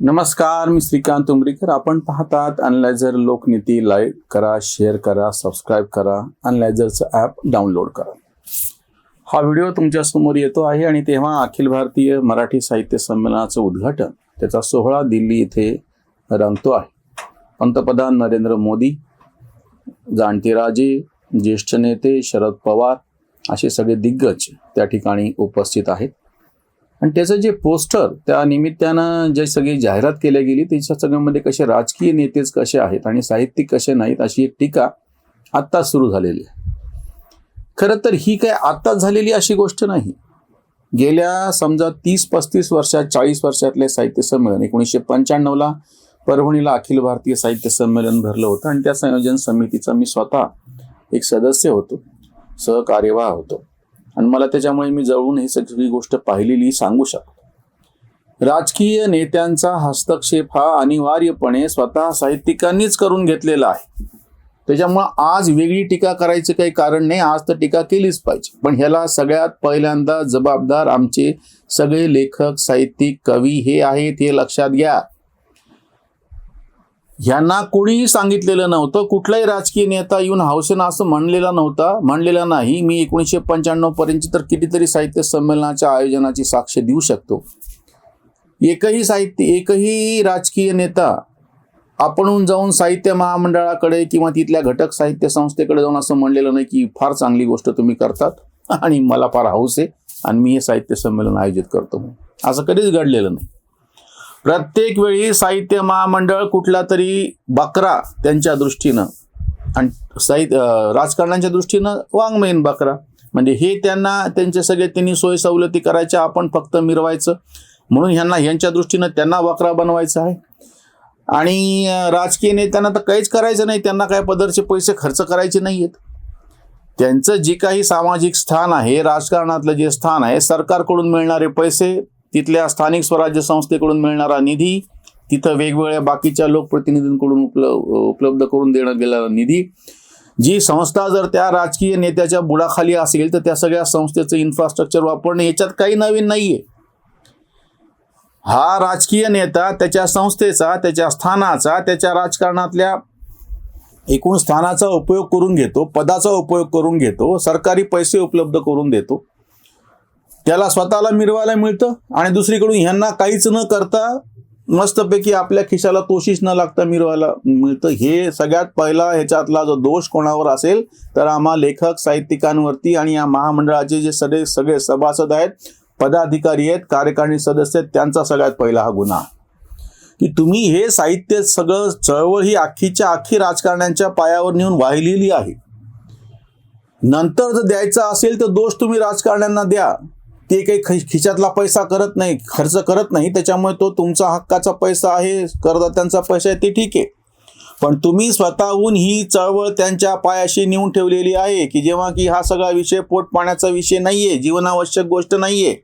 नमस्कार मी श्रीकांत उमरीकर. आपण पाहतात अनलायझर लोकनीती लाईक करा शेअर करा सबस्क्राईब करा अनलायझरचं ॲप डाउनलोड करा. हा व्हिडिओ तुमच्यासमोर येतो आहे आणि तेव्हा अखिल भारतीय मराठी साहित्य संमेलनाचं उद्घाटन त्याचा सोहळा दिल्ली इथे रंगतो आहे. पंतप्रधान नरेंद्र मोदी जाणते राजे ज्येष्ठ नेते शरद पवार असे सगळे दिग्गज त्या ठिकाणी उपस्थित आहेत. आणि त्याचं जे पोस्टर त्या निमित्तानं जे सगळी जाहिरात केल्या गेली त्याच्या सगळ्यामध्ये कसे राजकीय नेतेच कसे आहेत आणि साहित्यिक कसे नाहीत अशी एक टीका आत्ता सुरू झालेली आहे. खरं तर ही काय आत्ताच झालेली अशी गोष्ट नाही. गेल्या समजा तीस पस्तीस वर्षात चाळीस वर्षातले साहित्य संमेलन एकोणीसशे पंच्याण्णवला परभणीला अखिल भारतीय साहित्य संमेलन भरलं होतं आणि त्या संयोजन समितीचा मी स्वतः एक सदस्य होतो सहकार्यवाह होतो. आणि मला त्याच्यामुळे मी जवळून ही सगळी गोष्ट पाहिलेली सांगू शकतो. राजकीय नेत्यांचा हस्तक्षेप हा अनिवार्यपणे स्वतः साहित्यिकांनीच करून घेतलेला आहे. त्याच्यामुळं आज वेगळी टीका करायचं काही कारण नाही आज तर टीका केलीच पाहिजे. पण ह्याला सगळ्यात पहिल्यांदा जबाबदार आमचे सगळे लेखक साहित्यिक कवी हे आहेत हे लक्षात घ्या. ह्यांना कोणीही सांगितलेलं नव्हतं. कुठलाही राजकीय नेता येऊन हौसेनं असं म्हणलेला नव्हता म्हणलेला नाही. मी एकोणीसशे पंच्याण्णव पर्यंत तर कितीतरी साहित्य संमेलनाच्या आयोजनाची साक्ष देऊ शकतो. एकही साहित्य एकही राजकीय नेता आपणहून जाऊन साहित्य महामंडळाकडे किंवा तिथल्या घटक साहित्य संस्थेकडे जाऊन असं म्हणलेलं नाही की फार चांगली गोष्ट तुम्ही करतात. आणि मला फार हौस आहे आणि मी हे साहित्य संमेलन आयोजित करतो असं कधीच घडलेलं नाही. प्रत्येक वेळी साहित्य महामंडळ कुठला तरी बकरा त्यांच्या दृष्टीनं आणि साहित्य राजकारणाच्या दृष्टीनं वाङ्मयीन बकरा. म्हणजे हे त्यांना त्यांचे सगळे त्यांनी सोय सवलती करायच्या आपण फक्त मिरवायचं. म्हणून ह्यांना ह्यांच्या दृष्टीनं त्यांना बकरा बनवायचं आहे. आणि राजकीय नेत्यांना तर काहीच करायचं नाही. त्यांना काय पदरचे पैसे खर्च करायचे नाही आहेत त्यांचं जे काही सामाजिक स्थान आहे राजकारणातलं जे स्थान आहे सरकारकडून मिळणारे पैसे तिथल्या स्थानिक स्वराज्य संस्थेकडून मिळणारा निधी तिथं वेगवेगळ्या बाकीच्या लोकप्रतिनिधींकडून उपल उपलब्ध करून देण्यात गेलेला निधी. जी संस्था जर त्या राजकीय नेत्याच्या बुडाखाली असेल तर त्या सगळ्या संस्थेचं इन्फ्रास्ट्रक्चर वापरणं याच्यात काही नवीन नाहीये. हा राजकीय नेता त्याच्या संस्थेचा त्याच्या स्थानाचा त्याच्या राजकारणातल्या एकूण स्थानाचा उपयोग करून घेतो पदाचा उपयोग करून घेतो सरकारी पैसे उपलब्ध करून देतो. त्याला स्वतःला मिरवायला मिळतं आणि दुसरीकडून ह्यांना काहीच न करता मस्तपैकी आपल्या खिशाला तोशीच न लागता मिरवायला मिळतं. हे सगळ्यात पहिला ह्याच्यातला जो दोष कोणावर असेल तर आम्हा लेखक साहित्यिकांवरती आणि या महामंडळाचे जे सगळे सगळे सभासद आहेत पदाधिकारी आहेत कार्यकारिणी सदस्य आहेत त्यांचा सगळ्यात पहिला हा गुन्हा. की तुम्ही हे साहित्य सगळं चळवळ ही अख्खीच्या अख्खी राजकारण्यांच्या पायावर नेऊन वाहिलेली आहे. नंतर जर द्यायचा असेल तर दोष तुम्ही राजकारण्यांना द्या. ते काही खि- खिशातला पैसा करत नाही खर्च करत नाही त्याच्यामुळे तो तुमचा हक्काचा पैसा आहे करदात्यांचा पैसा आहे ते ठीक आहे. पण तुम्ही स्वतःहून ही चळवळ त्यांच्या पायाशी नेऊन ठेवलेली आहे की जेव्हा की हा सगळा विषय पोट पाण्याचा विषय नाहीये जीवनावश्यक गोष्ट नाहीये.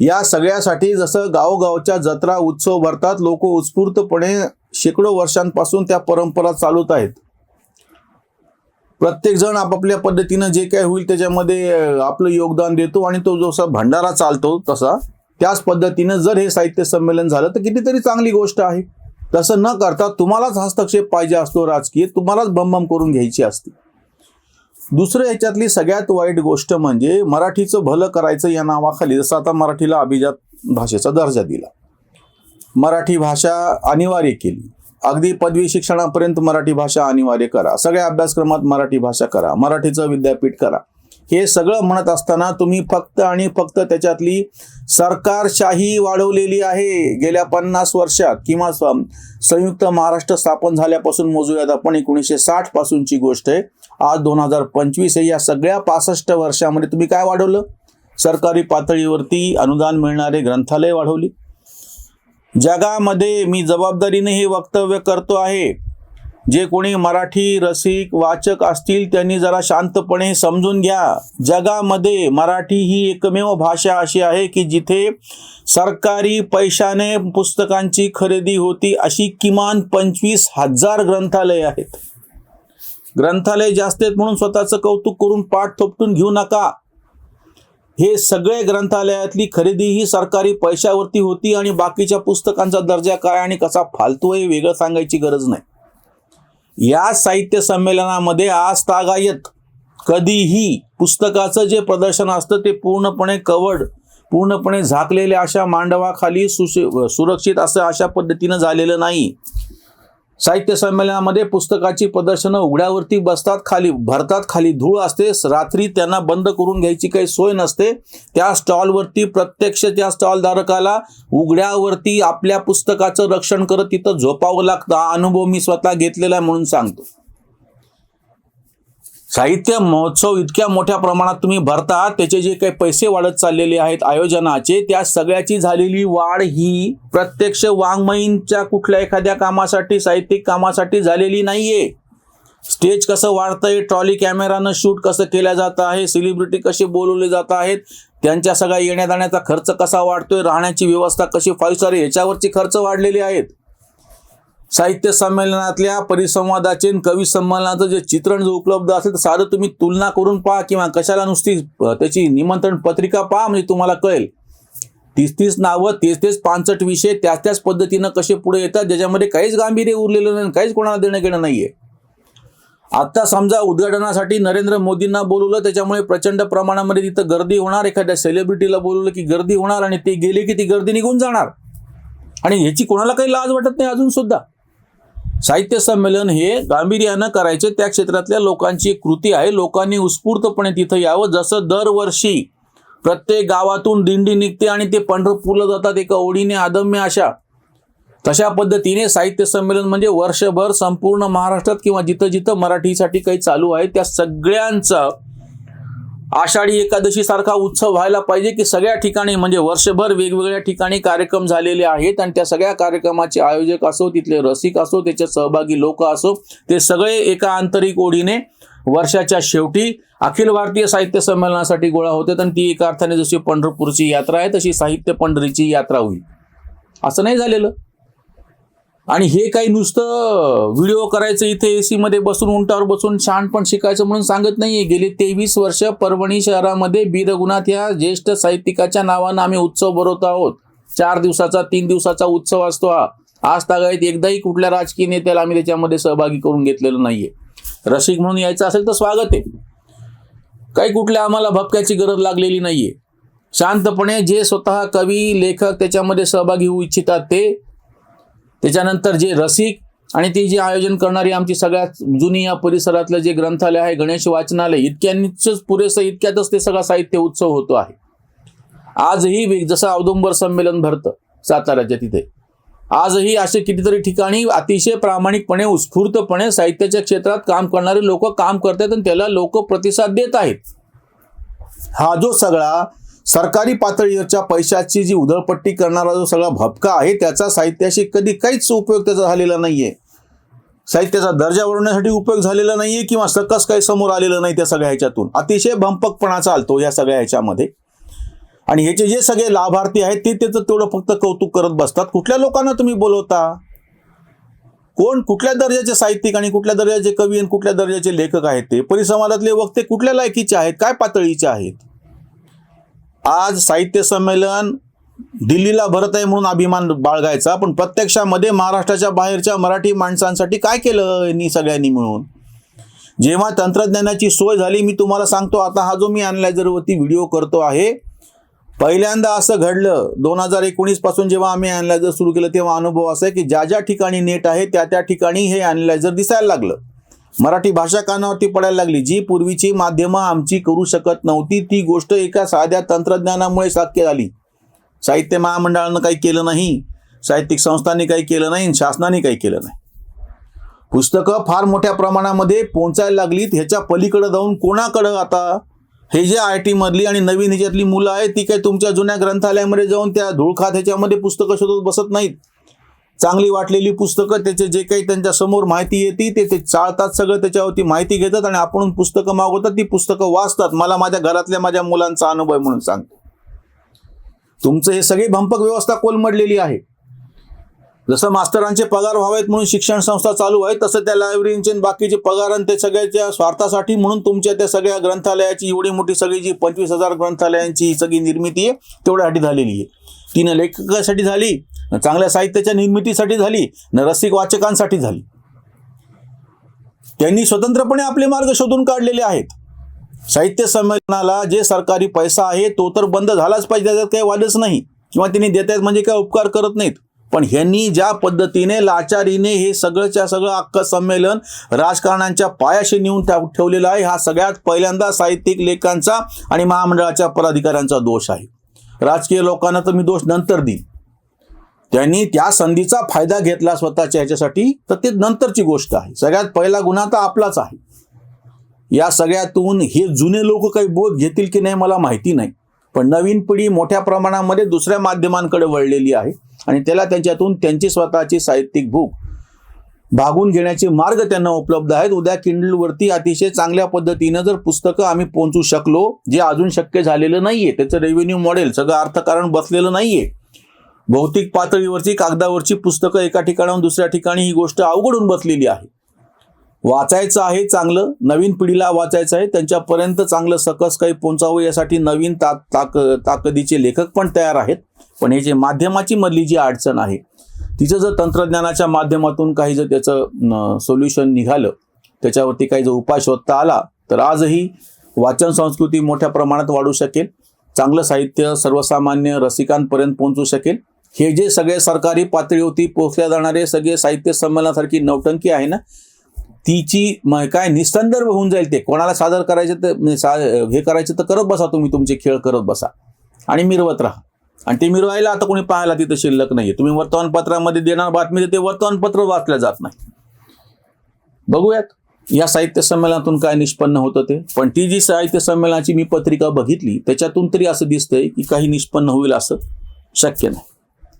या सगळ्यासाठी जसं गावोगावच्या जत्रा उत्सव भरतात लोक उत्स्फूर्तपणे शेकडो वर्षांपासून त्या परंपरा चालूत आहेत. प्रत्येक जण आपापल्या पद्धतीनं जे काय होईल त्याच्यामध्ये आपलं योगदान देतो आणि तो जसा भंडारा चालतो तसा त्याच पद्धतीनं जर हे साहित्य संमेलन झालं तर कितीतरी चांगली गोष्ट आहे. तसं न करता तुम्हालाच हस्तक्षेप पाहिजे असतो राजकीय तुम्हालाच भमभम करून घ्यायची असते. दुसरं ह्याच्यातली सगळ्यात वाईट गोष्ट म्हणजे मराठीचं भलं करायचं या नावाखाली जसं आता मराठीला अभिजात भाषेचा दर्जा दिला. मराठी भाषा अनिवार्य केली. अगदी पदवी शिक्षणापर्यंत मराठी भाषा अनिवार्य करा. सगळ्या अभ्यासक्रमात मराठी भाषा करा. मराठीचं विद्यापीठ करा. हे सगळं म्हणत असताना तुम्ही फक्त आणि फक्त त्याच्यातली सरकारशाही वाढवलेली आहे. गेल्या पन्नास वर्षात किंवा स- संयुक्त महाराष्ट्र स्थापन झाल्यापासून मोजूयात आपण एकोणीसशे साठ पासूनची गोष्ट आहे. आज दोन हजार पंचवीस आहे. या सगळ्या पासष्ट वर्षामध्ये तुम्ही काय वाढवलं? सरकारी पातळीवरती अनुदान मिळणारे ग्रंथालय वाढवली. जगामध्ये मी जबाबदारीने हे वक्तव्य करतो आहे. जे कोणी मराठी रसिक वाचक असतील त्यांनी जरा शांतपणे समजून घ्या. जगामध्ये मराठी ही एकमेव भाषा अशी आहे की जिथे सरकारी पैशाने पुस्तकांची खरेदी होती अशी किमान पंचवीस हजार ग्रंथालय आहेत. ग्रंथालय जास्त आहेत म्हणून स्वतःचं कौतुक करून पाठ थोपटून घेऊ नका. हे सगळे ग्रंथालयातली खरेदी ही सरकारी पैशावरती होती आणि बाकीच्या पुस्तकांचा दर्जा काय आणि कसा फालतू आहे हे वेगळं सांगायची गरज नाही. या साहित्य संमेलनामध्ये आज तागायत. कधीही पुस्तकाचं जे प्रदर्शन असतं ते पूर्णपणे कवर्ड पूर्णपणे झाकलेल्या अशा मांडवाखाली सुशि सुरक्षित असं अशा पद्धतीनं झालेलं नाही. साहित्य संमेलनामध्ये पुस्तकाची प्रदर्शनं उघड्यावरती बसतात खाली भरतात खाली धूळ असते. रात्री त्यांना बंद करून घ्यायची काही सोय नसते. त्या स्टॉलवरती प्रत्यक्ष त्या स्टॉलधारकाला उघड्यावरती आपल्या पुस्तकाचं रक्षण करत तिथं झोपावं लागतं. हा अनुभव मी स्वतः घेतलेला आहे म्हणून सांगतो. साहित्य महोत्सव इतक्या मोठ्या प्रमाणात तुम्ही भरता त्याचे जे काही पैसे वाढत चाललेले आहेत आयोजनाचे त्या सगळ्याची झालेली वाढ ही प्रत्यक्ष वाङ्मयींच्या कुठल्या एखाद्या कामासाठी साहित्यिक कामासाठी झालेली नाहीये. स्टेज कसं वाढतंय ट्रॉली कॅमेरानं शूट कसं केलं जात आहे सेलिब्रिटी कसे बोलवले जात आहेत त्यांच्या सगळ्या येण्या जाण्याचा खर्च कसा वाढतोय राहण्याची व्यवस्था कशी फाईव्ह स्टार याच्यावरची खर्च वाढलेले आहेत. साहित्य संमेलनातल्या परिसंवादाचे कवी संमेलनाचं जे चित्रण जो उपलब्ध असेल तर साधं तुम्ही तुलना करून पहा किंवा कशाला नुसती त्याची निमंत्रण पत्रिका पहा म्हणजे तुम्हाला कळेल. तीस तीस नावं तेच तेच पांचट विषय त्याच त्याच पद्धतीनं कसे पुढे येतात ज्याच्यामध्ये काहीच गांभीर्य उरलेलं नाही काहीच कोणाला देणं घेणं नाहीये. आता समजा उद्घाटनासाठी नरेंद्र मोदींना बोलवलं त्याच्यामुळे प्रचंड प्रमाणामध्ये तिथं गर्दी होणार. एखाद्या सेलिब्रिटीला बोलवलं की गर्दी होणार आणि ते गेले की ती गर्दी निघून जाणार. आणि ह्याची कोणाला काही लाज वाटत नाही अजून सुद्धा. साहित्य संमेलन हे गांभीर्यानं करायचे. त्या क्षेत्रातल्या लोकांची एक कृती आहे. लोकांनी उत्स्फूर्तपणे तिथं यावं. जसं दरवर्षी प्रत्येक गावातून दिंडी निघते आणि ते पंढरपूरला जातात एका ओढीने आदम्य अशा. तशा पद्धतीने साहित्य संमेलन म्हणजे वर्षभर संपूर्ण महाराष्ट्रात किंवा जिथं जिथं मराठीसाठी काही चालू आहे त्या सगळ्यांचं आषाढी एकादशी सारखा उत्सव व्हायला पाहिजे की सगळ्या ठिकाणी म्हणजे वर्षभर वेगवेगळ्या ठिकाणी कार्यक्रम झालेले आहेत आणि त्या सगळ्या कार्यक्रमाचे आयोजक असो तिथले रसिक असो त्याच्यात सहभागी लोक असो ते सगळे एका आंतरिक ओढीने वर्षाच्या शेवटी अखिल भारतीय साहित्य संमेलनासाठी गोळा होते आणि ती एका अर्थाने जशी पंढरपूरची यात्रा आहे तशी साहित्य पंढरीची यात्रा होईल. असं नाही झालेलं. आणि हे काही नुसतं व्हिडिओ करायचं इथे एसी मध्ये बसून उंटावर बसून शहाणपण शिकायचं म्हणून सांगत नाहीये. गेली तेवीस वर्ष परभणी शहरामध्ये बीरगुणात या ज्येष्ठ साहित्यिकाच्या नावानं आम्ही उत्सव भरवत आहोत. चार दिवसाचा तीन दिवसाचा उत्सव असतो हा. आज तागायत एकदाही कुठल्या राजकीय नेत्याला आम्ही त्याच्यामध्ये सहभागी करून घेतलेलं नाहीये. रसिक म्हणून यायचं असेल तर स्वागत आहे. काही कुठल्या आम्हाला भपक्याची गरज लागलेली नाहीये. शांतपणे जे स्वतः कवी लेखक त्याच्यामध्ये सहभागी होऊ इच्छितात ते त्याच्यानंतर जे रसिक आणि ती जी आयोजन करणारी आमची सगळ्यात जुनी या परिसरातलं जे ग्रंथालय आहे गणेश वाचनालय इतक्यांनीच पुरेसं इतक्यातच ते सगळा साहित्य उत्सव होतो आहे. आजही वेग- जसं औदुंबर संमेलन भरतं साताऱ्याच्या तिथे आजही असे कितीतरी ठिकाणी अतिशय प्रामाणिकपणे उत्स्फूर्तपणे साहित्याच्या क्षेत्रात काम करणारे लोक काम करतात आणि त्याला लोक प्रतिसाद देत आहेत. हा जो सगळा सरकारी पातळीवरच्या पैशाची जी उधळपट्टी करणारा जो सगळा भपका आहे त्याचा साहित्याशी कधी काहीच उपयोग त्याचा झालेला नाहीये. साहित्याचा दर्जा वाढवण्यासाठी उपयोग झालेला नाहीये किंवा सकस काही समोर आलेलं नाही त्या सगळ्या ह्याच्यातून. अतिशय भंपकपणा चालतो या सगळ्या ह्याच्यामध्ये. आणि ह्याचे जे सगळे लाभार्थी आहेत ते त्याचं तेवढं फक्त कौतुक करत बसतात. कुठल्या लोकांना तुम्ही बोलवता? कोण? कुठल्या दर्जाचे साहित्यिक आणि कुठल्या दर्जाचे कवी आणि कुठल्या दर्जाचे लेखक आहेत ते? परिसंवादातले वक्ते कुठल्या लायकीचे आहेत? काय पातळीचे आहेत? आज साहित्य संमेलन दिल्लीला भरत आहे म्हणून अभिमान बाळगायचा पण प्रत्यक्षामध्ये महाराष्ट्राच्या बाहेरच्या मराठी माणसांसाठी काय केलं यांनी सगळ्यांनी मिळून? जेव्हा तंत्रज्ञानाची सोय झाली मी तुम्हाला सांगतो आता हा जो मी अनलायझरवरती व्हिडिओ करतो आहे पहिल्यांदा असं घडलं दोन हजार एकोणीसपासून जेव्हा आम्ही अनलायझर सुरू केलं तेव्हा अनुभव असा आहे की ज्या ज्या ठिकाणी नेट आहे त्या त्या ठिकाणी हे अनलायझर दिसायला लागलं. मराठी भाषा कानावरती पडायला लागली. जी पूर्वीची माध्यमं आमची करू शकत नव्हती ती गोष्ट एका साध्या तंत्रज्ञानामुळे शक्य झाली. साहित्य महामंडळानं काही केलं नाही साहित्यिक संस्थांनी काही केलं नाही आणि शासनाने काही केलं नाही. पुस्तकं फार मोठ्या प्रमाणामध्ये पोहोचायला लागलीत ह्याच्या पलीकडे जाऊन कोणाकडं आता? हे जे आय टी मधली आणि नवीन ह्याच्यातली मुलं आहेत ती काही तुमच्या जुन्या ग्रंथालयामध्ये जाऊन त्या धुळखात ह्याच्यामध्ये पुस्तकं शोधत बसत नाहीत? चांगली वाटलेली पुस्तकं त्याचे जे काही त्यांच्यासमोर माहिती येते ते ते चाळतात सगळं त्याच्यावरती माहिती घेतात आणि आपण पुस्तकं मागवतात ती पुस्तकं वाचतात. मला माझ्या घरातल्या माझ्या मुलांचा अनुभव म्हणून सांगतो. तुमचं हे सगळी भंपक व्यवस्था कोलमडलेली आहे. जसं मास्तरांचे पगार व्हावेत म्हणून शिक्षण संस्था चालू आहे तसं त्या लायब्ररीचे आणि बाकीचे पगार आणि ते सगळ्याच्या स्वार्थासाठी म्हणून तुमच्या त्या सगळ्या ग्रंथालयाची एवढी मोठी सगळी जी पंचवीस हजार ग्रंथालयांची ही सगळी निर्मिती आहे तेवढ्यासाठी झालेली आहे. तिनं लेखकासाठी झाली न चांगल्या साहित्याच्या निर्मितीसाठी झाली न रसिक वाचकांसाठी झाली. त्यांनी स्वतंत्रपणे आपले मार्ग शोधून काढलेले आहेत. साहित्य संमेलनाला जे सरकारी पैसा आहे तो तर बंद झालाच पाहिजे त्याच्यात काही वादच नाही. किंवा त्यांनी देत आहेत म्हणजे काय उपकार करत नाहीत. पण ह्यांनी ज्या पद्धतीने लाचारीने हे सगळंच्या सगळं अख्खं संमेलन राजकारणांच्या पायाशी नेऊन ठेव- ठेवलेलं आहे हा सगळ्यात पहिल्यांदा साहित्यिक लेखांचा आणि महामंडळाच्या पदाधिकाऱ्यांचा दोष आहे. राजकीय लोकांना तर मी दोष नंतर देईन. त्यांनी त्या संधीचा फायदा घेतला स्वतःच्या ह्याच्यासाठी तर ते नंतरची गोष्ट आहे. सगळ्यात पहिला गुन्हा तर आपलाच आहे. या सगळ्यातून हे जुने लोक काही बोध घेतील की नाही मला माहिती नाही. पण नवीन पिढी मोठ्या प्रमाणामध्ये दुसऱ्या माध्यमांकडे वळलेली आहे आणि त्याला त्यांच्यातून त्यांची स्वतःची साहित्यिक भूक भागून घेण्याचे मार्ग त्यांना उपलब्ध आहेत. उद्या किंडलवरती अतिशय चांगल्या पद्धतीनं जर पुस्तकं आम्ही पोहोचू शकलो जे अजून शक्य झालेलं नाहीये त्याचं रेव्हेन्यू मॉडेल सगळं अर्थकारण बसलेलं नाहीये भौतिक पातळीवरची कागदावरची पुस्तकं एका ठिकाणाहून दुसऱ्या ठिकाणी ही गोष्ट अवघडून बसलेली आहे. वाचायचं आहे चांगलं नवीन पिढीला वाचायचं आहे त्यांच्यापर्यंत चांगलं सकस काही पोहोचावं यासाठी नवीन ता ताक ताकदीचे लेखक पण तयार आहेत. पण हे जे माध्यमाची मधली जी अडचण आहे तिचं जर तंत्रज्ञानाच्या माध्यमातून काही जर त्याचं सोल्युशन निघालं त्याच्यावरती काही जर उपाय शोधता आला तर आजही वाचन संस्कृती मोठ्या प्रमाणात वाढू शकेल चांगलं साहित्य सर्वसामान्य रसिकांपर्यंत पोहोचू शकेल हे जे सगळे सरकारी पातळीवरती पोहोचल्या जाणारे सगळे साहित्य संमेलनासारखी नौटंकी आहे ना तिची काय निसंदर्भ होऊन जाईल ते. कोणाला सादर करायचे तर म्हणजे सा- हे करायचं तर करत बसा तुम्ही तुमचे खेळ करत बसा. आणि मिरवत राहा. आणि ते मिरवायला आता कोणी पाहायला तिथं शिल्लक नाही तुम्ही वर्तमानपत्रामध्ये देणार बातमी ते वर्तमानपत्र वाचलं जात नाही. बघूयात. या साहित्य संमेलनातून काय निष्पन्न होतं ते. पण ती जी साहित्य संमेलनाची मी पत्रिका बघितली त्याच्यातून तरी असं दिसतंय की काही निष्पन्न होईल असं शक्य नाही.